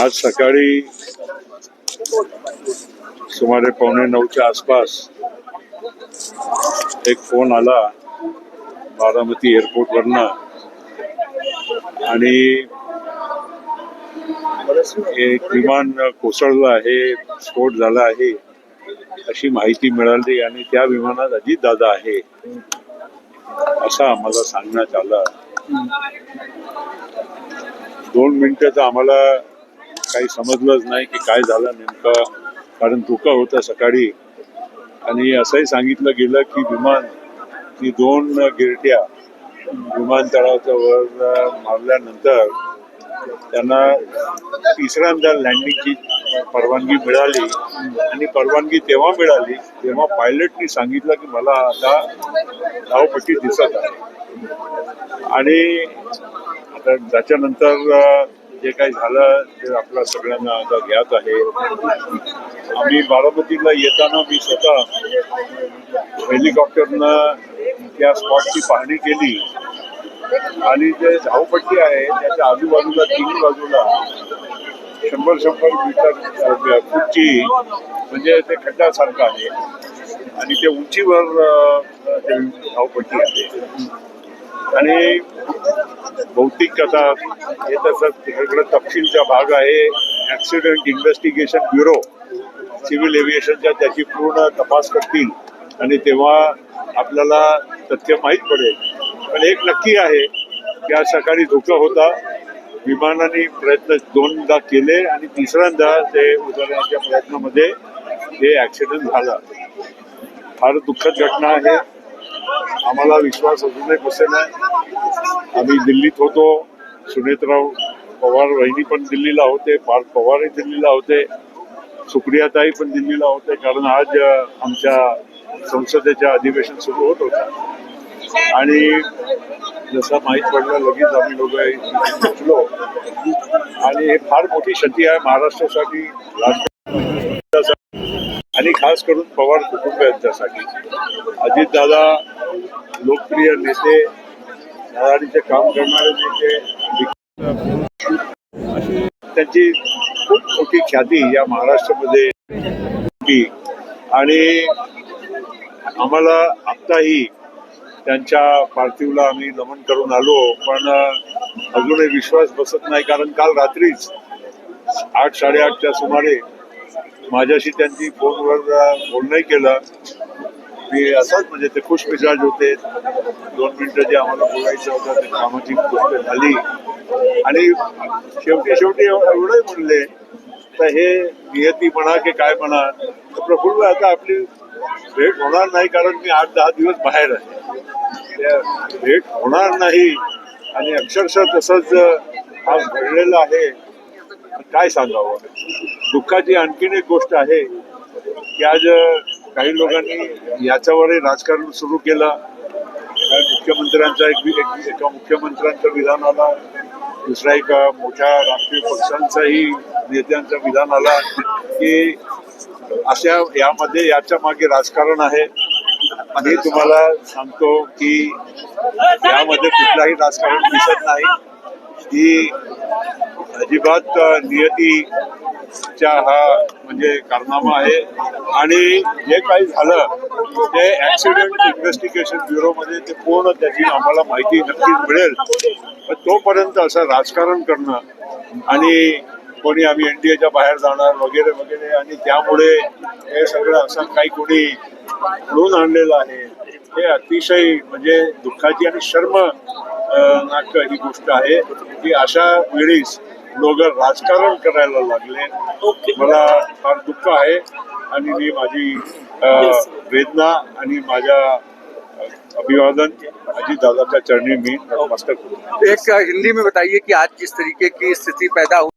आज सकाळी सुमारे पावणे नऊच्या आसपास एक फोन आला बारामती एअरपोर्टवरनं. आणि एक विमान कोसळलं आहे स्फोट झाला आहे अशी माहिती मिळाली आणि त्या विमानात अजित दादा आहे असं आम्हाला सांगण्यात आलं. दोन मिनिटाचा आम्हाला काही समजलंच नाही की काय झालं नेमकं कारण धुकं होतं सकाळी. आणि असंही सांगितलं गेलं की विमान ती दोन गिरट्या विमानतळाच्या वर मारल्यानंतर त्यांना तिसऱ्यांदा लँडिंगची परवानगी मिळाली. आणि परवानगी तेव्हा मिळाली तेव्हा पायलटनी सांगितलं की मला आता धावपट्टी दिसत आहे. आणि आता त्याच्यानंतर जे काही झालं ते आपल्या सगळ्यांना आता ज्ञात आहे. आम्ही बारामतीला येताना मी स्वतः हेलिकॉप्टरनं त्या स्पॉटची पाहणी केली. आणि जे धावपट्टी आहे त्याच्या आजूबाजूला तिन्ही बाजूला शंभर शंभर मीटर अ, फूटची म्हणजे ते खड्ड्यासारखं आहे. आणि ते उंचीवर धावपट्टी आहे. आणि भौतिक आता हे तसं तिकडे तपशीलचा भाग आहे. ऍक्सिडेंट इन्व्हेस्टिगेशन ब्युरो सिव्हिल एव्हिएशनच्या त्याची पूर्ण तपास करतील. आणि तेव्हा आपल्याला तथ्य माहीत पडेल. पण एक नक्की आहे की आज सकाळी धोका होता. विमानाने प्रयत्न दोनदा केले आणि तिसऱ्यांदा ते उतरण्याच्या प्रयत्नामध्ये हे ऍक्सिडेंट झाला. फार दुःखद घटना आहे. आम्हाला विश्वास अजूनही बसेल आहे आम्ही दिल्लीत होतो. सुनेत्राव पवार वहिनी पण दिल्लीला होते. पार्थ पवारही दिल्लीला होते. सुप्रियाताई पण दिल्लीला होते. कारण आज आमच्या संसदेच्या अधिवेशन सुरू होत होतं. आणि जसं माहीत पडलं लगेच आम्ही लोक पोचलो. आणि हे फार मोठी क्षती आहे महाराष्ट्रासाठी. राष्ट्रासाठी आणि खास करून पवार कुटुंबियांच्यासाठी. अजितदादा लोकप्रिय नेते आघाडीचे काम करणारे नेते अशी त्यांची खूप मोठी ख्याती या महाराष्ट्रामध्ये होती. आणि आम्हाला आत्ताही त्यांच्या पार्थिवला आम्ही नमन करून आलो पण अजूनही विश्वास बसत नाही कारण काल रात्रीच आठ साडेआठच्या सुमारे माझ्याशी त्यांनी फोनवर बोलणंही केलं. मी असंच म्हणजे ते खुश होते. दोन मिनिटं जे आम्हाला बोलायचं होतं ते कामाची गोष्ट झाली. आणि शेवटी शेवटी एवढंही म्हणले तर हे नियती म्हणा की काय म्हणा तर प्रफुल्ल आता आपली भेट होणार नाही कारण मी आठ दहा दिवस बाहेर आहे. भेट होणार नाही. आणि अक्षरशः तसंच हा घडलेला आहे. काय सांगावं? दुःखाची आणखीन एक गोष्ट आहे की आज काही लोकांनी याच्यावरही राजकारण सुरू केलं. मुख्यमंत्र्यांचा एक एक- एका मुख्यमंत्र्यांचं विधान आला दुसऱ्या एका मोठ्या राष्ट्रीय पक्षांचाही नेत्यांचं विधान आला की अशा यामध्ये याच्या मागे राजकारण आहे. आणि तुम्हाला सांगतो की यामध्ये कुठलाही राजकारण दिसत नाही. ही अजिबात नियती चा हा म्हणजे कारनामा आहे. आणि जे काही झालं ते ऍक्सिडेंट इन्व्हेस्टिगेशन ब्युरोमध्ये ते पूर्ण त्याची आम्हाला माहिती नक्कीच मिळेल. पण तोपर्यंत असं राजकारण करणं आणि कोणी आम्ही एनडीएच्या बाहेर जाणार वगैरे वगैरे आणि त्यामुळे हे सगळं असं काही कोणी घडून आणलेलं आहे हे अतिशय म्हणजे दुःखाची आणि शर्म नाटक ही गोष्ट आहे. की अशा वेळीच लोक राजकारण करायला लागले. मला फार दुःख आहे. आणि मी माझी वेदना आणि माझ्या अभिवादन अजित दादाच्या चरणी मी नतमस्तक एक हिंदी में बताइए कि आज जिस तरीके की स्थिति पैदा हुई?